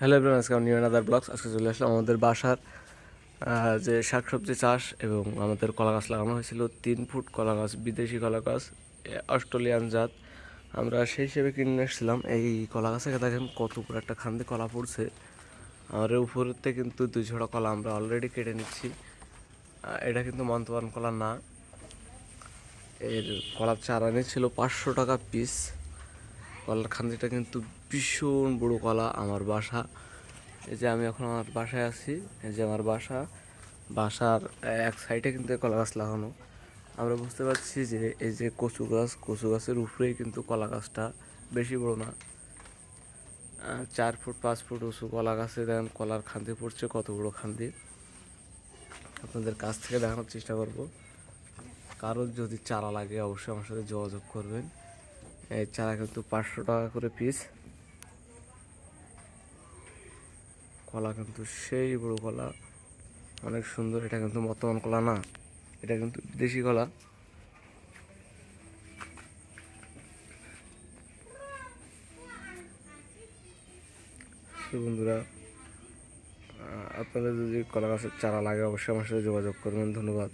Hello everyone, আজকে new other blogs. আজকে চলে আসলাম আমাদের বাসার যে শাকসবজি চাষ এবং আমাদের কলা গাছ লাগানো হয়েছিল। তিন ফুট কলা গাছ বিদেশি কলা গাছ অস্ট্রেলিয়ান জাত। আমরা সেই হিসেবে কিনে এসেছিলাম। এই কলা গাছে দেখেন, কত বড় একটা খান্দি কলা পড়ছে। আর উপরেতে কিন্তু দুই ঝোড়া কলা আমরা অলরেডি কেটে নিচ্ছি। এটা কিন্তু মন্তবান কলা না। এর কলার চারা ছিল পাঁচশো টাকা পিস কলার খান্দিটা কিন্তু ভীষণ বড় কলা আমার বাসা। এই যে আমি এখন আমার বাসায় আছি, এই যে আমার বাসা। বাসার এক সাইডে কিন্তু কলা গাছ লাগানো। আমরা বুঝতে পারছি যে এই যে কচু গাছ, কচু গাছের উপরেই কিন্তু কলা গাছটা বেশি বড় না। চার ফুট, পাঁচ ফুট উঁচু কলা গাছে দেখেন কলার খান্দি পড়ছে, কত বড় খান্দি আপনাদের কাছ থেকে দেখানোর চেষ্টা করব। কারোর যদি চারা লাগে অবশ্যই আমার সাথে যোগাযোগ করবেন। এই চারা কিন্তু পাঁচশো টাকা করে পিস কলা কিন্তু সেই বড় কলা। অনেক সুন্দর, এটা কিন্তু বর্তমান কলা না, এটা কিন্তু দেশি কলা। বন্ধুরা আপনাদের যদি কলা গাছের চারা লাগে, অবশ্যই আমার সাথে যোগাযোগ করবেন। ধন্যবাদ।